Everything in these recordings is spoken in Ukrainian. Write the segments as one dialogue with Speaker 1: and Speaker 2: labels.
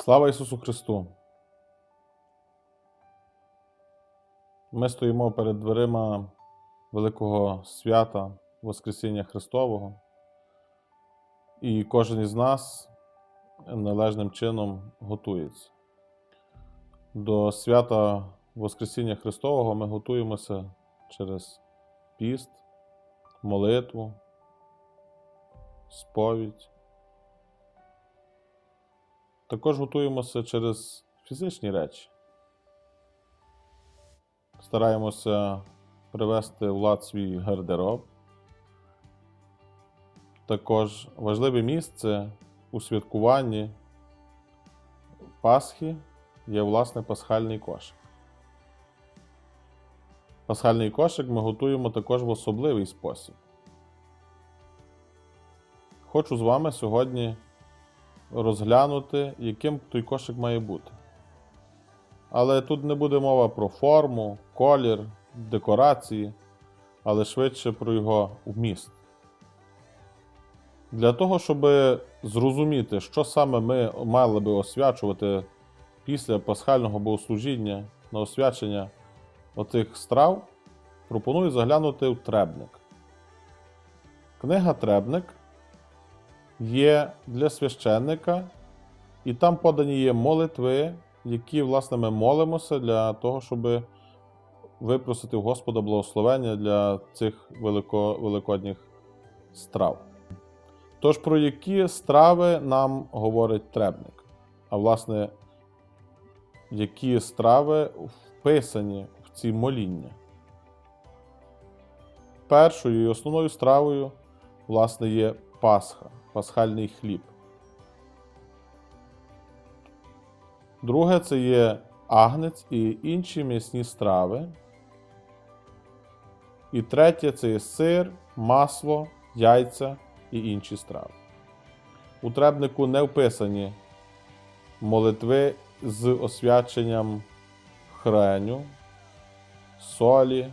Speaker 1: Слава Ісусу Христу! Ми стоїмо перед дверима великого свята Воскресіння Христового, і кожен із нас належним чином готується. До свята Воскресіння Христового ми готуємося через піст, молитву, сповідь. Також готуємося через фізичні речі. Стараємося привести в лад свій гардероб. Також важливе місце у святкуванні Пасхи є власне пасхальний кошик. Пасхальний кошик ми готуємо також в особливий спосіб. Хочу з вами сьогодні розглянути, яким той кошик має бути. Але тут не буде мова про форму, колір, декорації, але швидше про його вміст. Для того, щоб зрозуміти, що саме ми мали би освячувати після пасхального богослужіння на освячення оцих страв, пропоную заглянути в требник. Книга Требник є для священника, і там подані є молитви, які, власне, ми молимося для того, щоб випросити в Господа благословення для цих велико, великодніх страв. Тож, про які страви нам говорить требник? А власне, які страви вписані в ці моління? Першою і основною стравою, власне, є Пасха, пасхальний хліб. Друге це є агнець і інші м'ясні страви. І третє це є сир, масло, яйця і інші страви. У требнику не вписані молитви з освяченням хреню, солі,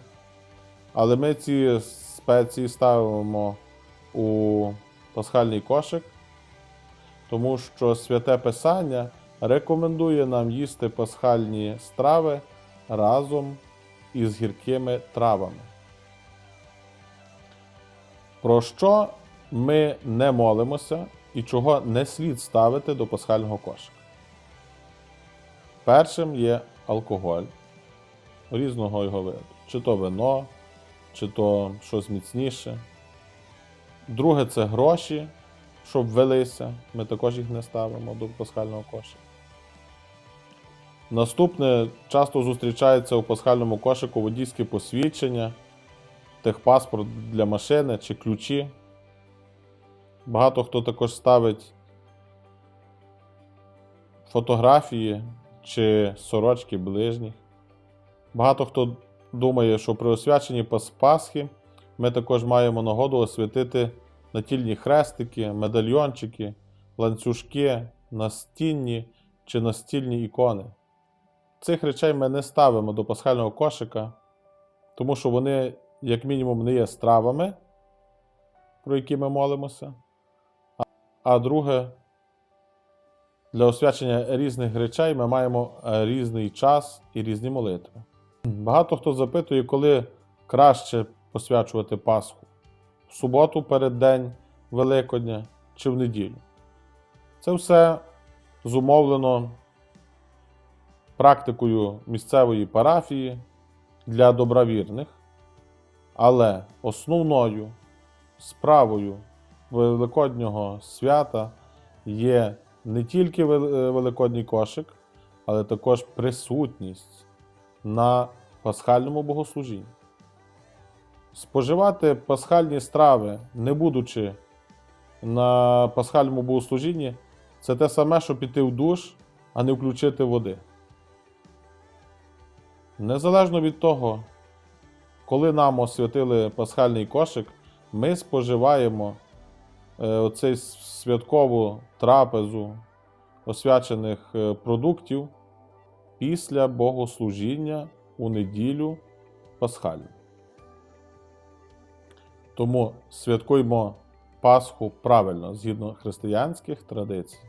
Speaker 1: але ми ці спеції ставимо у пасхальний кошик, тому що святе Писання рекомендує нам їсти пасхальні страви разом із гіркими травами. Про що ми не молимося і чого не слід ставити до пасхального кошика? Першим є алкоголь різного його виду, чи то вино, чи то щось міцніше. Друге це гроші, щоб велися. Ми також їх не ставимо до пасхального кошика. Наступне часто зустрічається у пасхальному кошику водійське посвідчення, техпаспорт для машини чи ключі. Багато хто також ставить фотографії чи сорочки ближніх. Багато хто думає, що при освяченні Пас- Пасхи ми також маємо нагоду освятити натільні хрестики, медальйончики, ланцюжки, настінні чи настільні ікони. Цих речей ми не ставимо до пасхального кошика, тому що вони, як мінімум, не є стравами, про які ми молимося. А- друге, для освячення різних речей ми маємо е, різний час і різні молитви. Багато хто запитує, коли краще посвячувати Пасху в суботу перед День Великодня чи в неділю. Це все зумовлено практикою місцевої парафії для добровірних, але основною справою Великоднього свята є не тільки е, Великодній кошик, але також присутність на пасхальному богослужінні. Споживати пасхальні страви, не будучи на пасхальному богослужінні, це те саме, що піти в душ, а не включити води. Незалежно від того, коли нам освятили пасхальний кошик, ми споживаємо е, оцей святкову трапезу освячених е, продуктів після богослужіння у неділю пасхальну. Тому святкуймо Пасху правильно згідно християнських традицій.